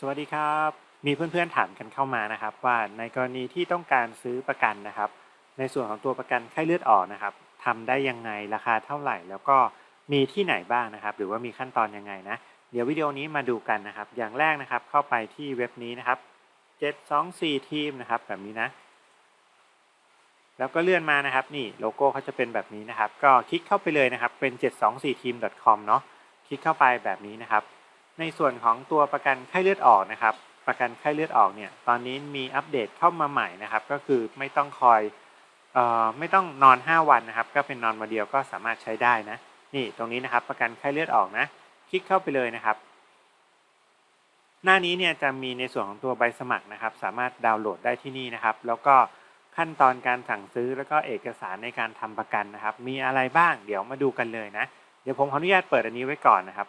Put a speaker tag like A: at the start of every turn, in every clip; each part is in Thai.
A: สวัสดีครับ มีเพื่อนๆถามกันเข้ามานะครับ ว่าในกรณีที่ต้องการซื้อประกันนะครับ ในส่วนของตัวประกันไข้เลือดออกนะครับทำได้ยังไงราคาเท่าไหร่ แล้วก็มีที่ไหนบ้างนะครับ หรือว่ามีขั้นตอนยังไงนะเดี๋ยววิดีโอนี้มาดูกันนะครับ อย่างแรกนะครับเข้าไปที่เว็บนี้นะครับ 724 ทีมนะครับ แบบนี้นะ แล้วก็เลื่อนมานะครับ นี่โลโก้เขาจะเป็นแบบนี้นะครับ ก็คลิกเข้าไปเลยนะครับเป็น 724team.com เนาะคลิกเข้าไปแบบนี้นะครับ ในส่วนของตัวประกันไข้เลือดออกนะครับ ประกันไข้เลือดออกเนี่ยตอนนี้มีอัปเดตเข้ามาใหม่นะครับ ก็คือไม่ต้องคอยเอ่อไม่ต้องนอน 5 วันนะครับ ก็เป็นนอนวันเดียวก็สามารถใช้ได้นะ นี่ตรงนี้นะครับ ประกันไข้เลือดออกนะ คลิกเข้าไปเลยนะครับ หน้านี้เนี่ยจะมีในส่วนของตัวใบสมัครนะครับ สามารถดาวน์โหลดได้ที่นี่นะครับ แล้วก็ขั้นตอนการสั่งซื้อแล้วก็เอกสารในการทำประกันนะครับ มีอะไรบ้างเดี๋ยวมาดูกันเลยนะ เดี๋ยวผมขออนุญาตเปิดอันนี้ไว้ก่อนนะครับ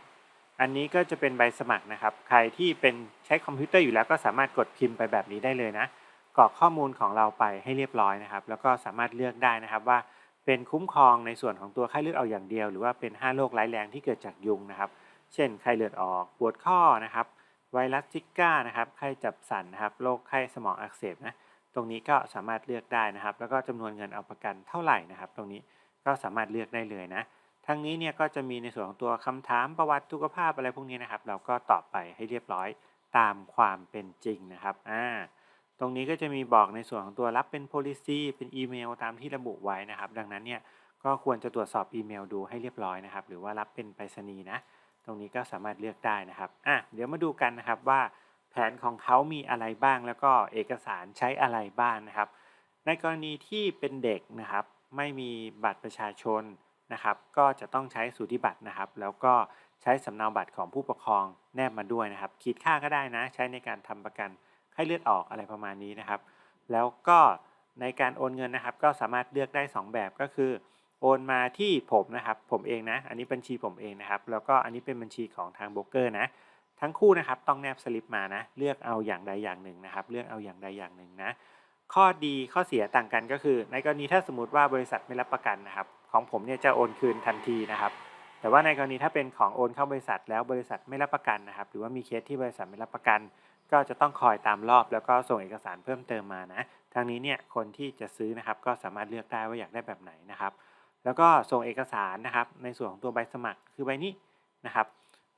A: อันนี้ก็จะเป็นใบสมัครนะครับ ใครที่เป็นใช้คอมพิวเตอร์อยู่แล้วก็สามารถกดพิมพ์ไปแบบนี้ได้เลยนะ กรอกข้อมูลของเราไปให้เรียบร้อยนะครับ แล้วก็สามารถเลือกได้นะครับว่าเป็นคุ้มครองในส่วนของตัวไข้เลือดออกอย่างเดียว หรือว่าเป็น 5 โรคร้ายแรงที่เกิดจากยุงนะครับ เช่น ไข้เลือดออก ปวดข้อนะครับ ไวรัสซิก้านะครับ ไข้จับสันนะครับ โรคไข้สมองอักเสบนะ ตรงนี้ก็สามารถเลือกได้นะครับ แล้วก็จำนวนเงินเอาประกันเท่าไหร่นะครับ ตรงนี้ก็สามารถเลือกได้เลยนะ ทั้งนี้เนี่ยก็จะมีในส่วนของตัวคำถามประวัติสุขภาพอะไรพวกนี้นะครับ เราก็ตอบไปให้เรียบร้อยตามความเป็นจริงนะครับอ่าตรงนี้ก็จะมีบอกในส่วนของตัวรับเป็น policy เป็นอีเมลตามที่ระบุไว้นะครับ ดังนั้นเนี่ยก็ควรจะตรวจสอบอีเมลดูให้เรียบร้อยนะครับ หรือว่ารับเป็นไปรษณีย์นะ ตรงนี้ก็สามารถเลือกได้นะครับอะเดี๋ยวมาดูกันนะครับว่า แผนของเขามีอะไรบ้างแล้วก็เอกสารใช้อะไรบ้างนะครับ ในกรณีที่เป็นเด็กนะครับ ไม่มีบัตรประชาชน นะครับ ก็จะต้องใช้สูติบัตรนะครับ แล้วก็ใช้สำเนาบัตรของผู้ปกครองแนบมาด้วยนะครับขีดค่าก็ได้นะ ใช้ในการทำประกันไข้เลือดออกอะไรประมาณนี้นะครับ แล้วก็ในการโอนเงินนะครับ ก็สามารถเลือกได้ 2 แบบก็คือ โอนมาที่ผมนะครับ ผมเองนะ อันนี้บัญชีผมเองนะครับ แล้วก็อันนี้เป็นบัญชีของทางโบรกเกอร์นะ ทั้งคู่นะครับต้องแนบสลิปมานะ เลือกเอาอย่างใดอย่างหนึ่งนะครับ เลือกเอาอย่างใดอย่างหนึ่งนะ ข้อดีข้อเสียต่างกันก็คือ ในกรณีถ้าสมมติว่าบริษัทไม่รับประกันนะครับ ของผมเนี่ยจะโอนคืนทันทีนะครับ แต่ว่าในกรณีถ้าเป็นของโอนเข้าบริษัทแล้วบริษัทไม่รับประกันนะครับ หรือว่ามีเคสที่บริษัทไม่รับประกัน ก็จะต้องคอยตามรอบ แล้วก็ส่งเอกสารเพิ่มเติมมานะทางนี้เนี่ยคนที่จะซื้อนะครับก็สามารถเลือกได้ว่าอยากได้แบบไหนนะครับ แล้วก็ส่งเอกสารนะครับ ในส่วนของตัวใบสมัครคือใบนี้นะครับ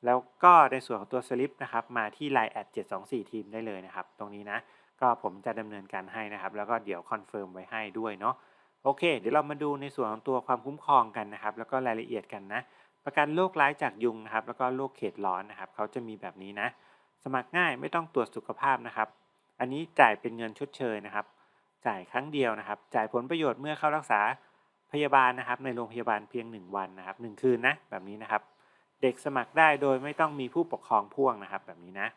A: แล้วก็ในส่วนของตัวสลิปนะครับมาที่ line แอด724 ทีมได้เลยนะครับ ตรงนี้นะก็ผมจะดำเนินการให้นะครับ แล้วก็เดี๋ยวคอนเฟิร์มไว้ให้ด้วยเนาะ โอเค เดี๋ยวเรามาดูในส่วนของตัวความคุ้มครองกันนะครับ แล้วก็รายละเอียดกันนะ ประกันโรคร้ายจากยุงนะครับ แล้วก็โรคเขตร้อนนะครับ เขาจะมีแบบนี้นะ สมัครง่ายไม่ต้องตรวจสุขภาพนะครับ อันนี้จ่ายเป็นเงินชดเชยนะครับ จ่ายครั้งเดียวนะครับ จ่ายผลประโยชน์เมื่อเข้ารักษาพยาบาลนะครับ ในโรงพยาบาลเพียง 1 วันนะครับหคืนนะ แบบนี้นะครับ เด็กสมัครได้โดยไม่ต้องมีผู้ปกครองพ่วงนะครับ แบบนี้นะ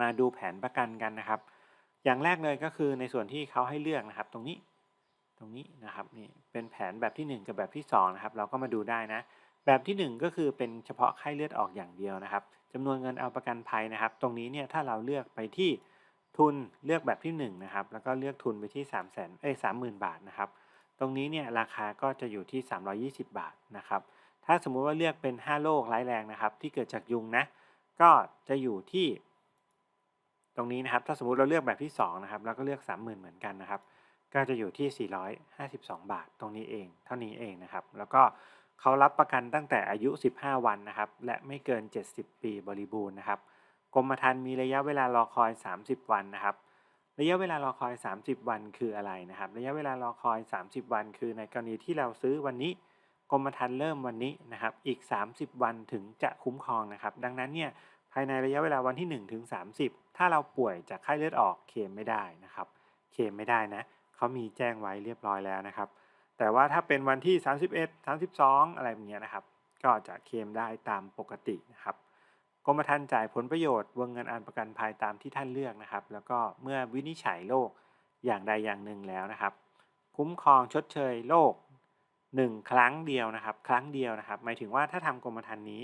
A: มาดูแผนประกันกันนะครับ อย่างแรกเลยก็คือในส่วนที่เขาให้เลือกนะครับ ตรงนี้ ตรงนี้นะครับนี่เป็นแผนแบบที่ 1 กับแบบที่2นะครับเราก็มาดูได้นะแบบที่ 1 ก็คือเป็นเฉพาะไข้เลือดออกอย่างเดียวนะครับจำนวนเงินเอาประกันภัยนะครับ ตรงนี้เนี่ยถ้าเราเลือกไปที่ทุนเลือกแบบที่1นะครับแล้วก็เลือกทุนไปที่ 3 0 0 0 0เอ้ย30,000 บาทนะครับตรงนี้เนี่ยราคาก็จะอยู่ที่ 320 บาทนะครับถ้าสมมุติว่าเลือกเป็น 5 โรคร้ายแรงนะครับที่เกิดจากยุงนะก็จะอยู่ที่ ตรงนี้นะครับถ้าสมมุติเราเลือกแบบที่2นะครับแล้วก็เลือก 30,000 เหมือนกันนะครับ ก็จะอยู่ที่ 452 บาทตรงนี้เอง เท่านี้เองนะครับ แล้วก็เขารับประกันตั้งแต่อายุ 15 วันนะครับ และไม่เกิน 70 ปีบริบูรณ์นะครับ กรมธรรม์มีระยะเวลารอคอย 30 วันนะครับ ระยะเวลารอคอย 30 วันคืออะไรนะครับ ระยะเวลารอคอย 30 วัน คือในกรณีที่เราซื้อวันนี้ กรมธรรม์เริ่มวันนี้นะครับ อีก 30 วันถึงจะคุ้มครองนะครับ ดังนั้นเนี่ย ภายในระยะเวลาวันที่1ถึง30 ถ้าเราป่วยจากไข้เลือดออกเคลมไม่ได้นะครับ เคลมไม่ได้นะ เขามีแจ้งไว้เรียบร้อยแล้วนะครับ แต่ว่าถ้าเป็นวันที่ 31 32 อะไรแบบนี้นะครับ ก็จะเคลมได้ตามปกตินะครับกรมธรรม์จ่ายผลประโยชน์วงเงินอันประกันภัยตามที่ท่านเลือกนะครับ แล้วก็เมื่อวินิจฉัยโรคอย่างใดอย่างหนึ่งแล้วนะครับ คุ้มครองชดเชยโรค1ครั้งเดียวนะครับ ครั้งเดียวนะครับ หมายถึงว่าถ้าทำกรมธรรม์นี้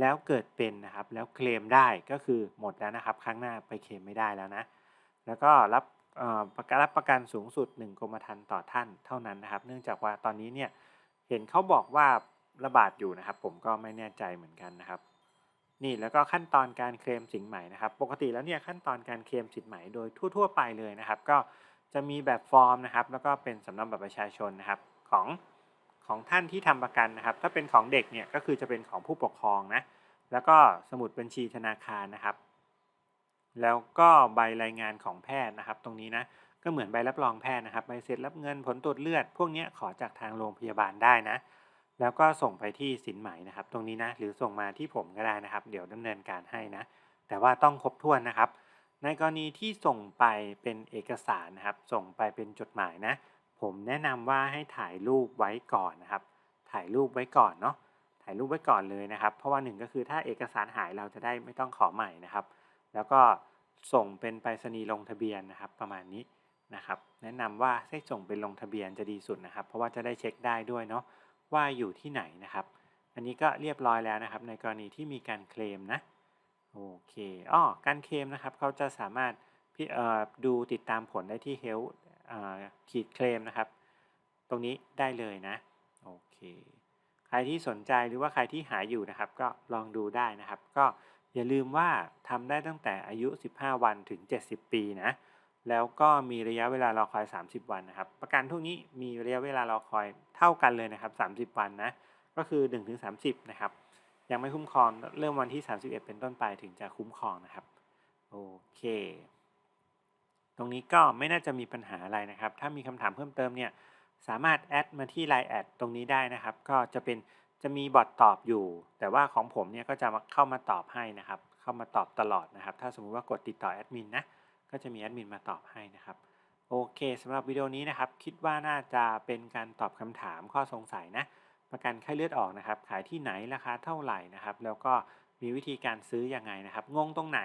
A: แล้วเกิดเป็นนะครับ แล้วเคลมได้ก็คือหมดแล้วนะครับ ครั้งหน้าไปเคลมไม่ได้แล้วนะ แล้วก็รับ ประกันรับประกันสูงสุด 1 กรมธรรม์ต่อท่านเท่านั้นนะครับ เนื่องจากว่าตอนนี้เนี่ยเห็นเขาบอกว่าระบาดอยู่นะครับ ผมก็ไม่แน่ใจเหมือนกันนะครับ นี่แล้วก็ขั้นตอนการเคลมสินใหม่นะครับ ปกติแล้วเนี่ยขั้นตอนการเคลมสินใหม่โดยทั่ว ๆ ไปเลยนะครับ ก็จะมีแบบฟอร์มนะครับ แล้วก็เป็นสำเนาบัตรประชาชนนะครับของของท่านที่ทำประกันนะครับ ถ้าเป็นของเด็กเนี่ยก็คือจะเป็นของผู้ปกครองนะแล้วก็สมุดบัญชีธนาคารนะครับ แล้วก็ใบรายงานของแพทย์นะครับ ตรงนี้นะก็เหมือนใบรับรองแพทย์นะครับใบเสร็จรับเงินผลตรวจเลือด พวกนี้ขอจากทางโรงพยาบาลได้นะ แล้วก็ส่งไปที่สินไหมนะครับ ตรงนี้นะหรือส่งมาที่ผมก็ได้นะครับ เดี๋ยวดำเนินการให้นะ แต่ว่าต้องครบถ้วนนะครับ ในกรณีที่ส่งไปเป็นเอกสารนะครับ ส่งไปเป็นจดหมายนะ ผมแนะนำว่าให้ถ่ายรูปไว้ก่อนนะครับ ถ่ายรูปไว้ก่อนเนาะถ่ายรูปไว้ก่อนเลยนะครับ เพราะว่าหนึ่งก็คือถ้าเอกสารหายเราจะได้ไม่ต้องขอใหม่นะครับ แล้วก็ส่งเป็นไปรษณีย์ลงทะเบียนนะครับ ประมาณนี้นะครับ แนะนำว่าให้ส่งเป็นลงทะเบียนจะดีสุดนะครับ เพราะว่าจะได้เช็คได้ด้วยเนาะว่าอยู่ที่ไหนนะครับ อันนี้ก็เรียบร้อยแล้วนะครับ ในกรณีที่มีการเคลมนะโอเคอ้อการเคลมนะครับเขาจะสามารถพี่เอ่อดูติดตามผลได้ที่ Health ขีดเคลมนะครับ ตรงนี้ได้เลยนะโอเค ใครที่สนใจหรือว่าใครที่หาอยู่นะครับ ก็ลองดูได้นะครับ ก็ อย่าลืมว่าทำได้ตั้งแต่อายุ 15 วันถึง 70 ปีนะ แล้วก็มีระยะเวลารอคอย 30 วันนะครับ ประกันพวกนี้มีระยะเวลารอคอยเท่ากันเลยนะครับ 30 วันนะ ก็คือ 1-30 นะครับ ยังไม่คุ้มครองเริ่มวันที่ 31 เป็นต้นไปถึงจะคุ้มครองนะครับ โอเค ตรงนี้ก็ไม่น่าจะมีปัญหาอะไรนะครับ ถ้ามีคำถามเพิ่มเติมเนี่ย สามารถแอดมาที่ Line แอดตรงนี้ได้นะครับ ก็จะเป็น จะมีบอทตอบอยู่ แต่ว่าของผมเนี่ยก็จะมาเข้ามาตอบให้นะครับ เข้ามาตอบตลอดนะครับ ถ้าสมมุติว่ากดติดต่อแอดมินนะ ก็จะมีแอดมินมาตอบให้นะครับ โอเคสำหรับวิดีโอนี้นะครับ คิดว่าน่าจะเป็นการตอบคำถามข้อสงสัยนะ ประกันไข้เลือดออกนะครับ ขายที่ไหนราคาเท่าไหร่นะครับ แล้วก็มีวิธีการซื้ออยังไงนะครับ งงตรงไหน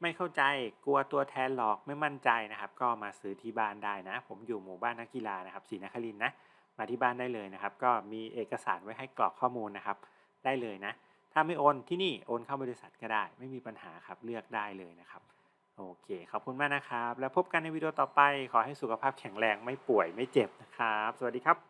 A: ไม่เข้าใจ กลัวตัวแทนหลอก ไม่มั่นใจนะครับ ก็มาซื้อที่บ้านได้นะ ผมอยู่หมู่บ้านนักกีฬานะครับศรีนครินทร์นะ มาที่บ้านได้เลยนะครับ ก็มีเอกสารไว้ให้กรอกข้อมูลนะครับ ได้เลยนะ ถ้าไม่โอนที่นี่โอนเข้าบริษัทก็ได้ ไม่มีปัญหาครับเลือกได้เลยนะครับ โอเค ขอบคุณมากนะครับ แล้วพบกันในวิดีโอต่อไป ขอให้สุขภาพแข็งแรงไม่ป่วยไม่เจ็บนะครับ สวัสดีครับ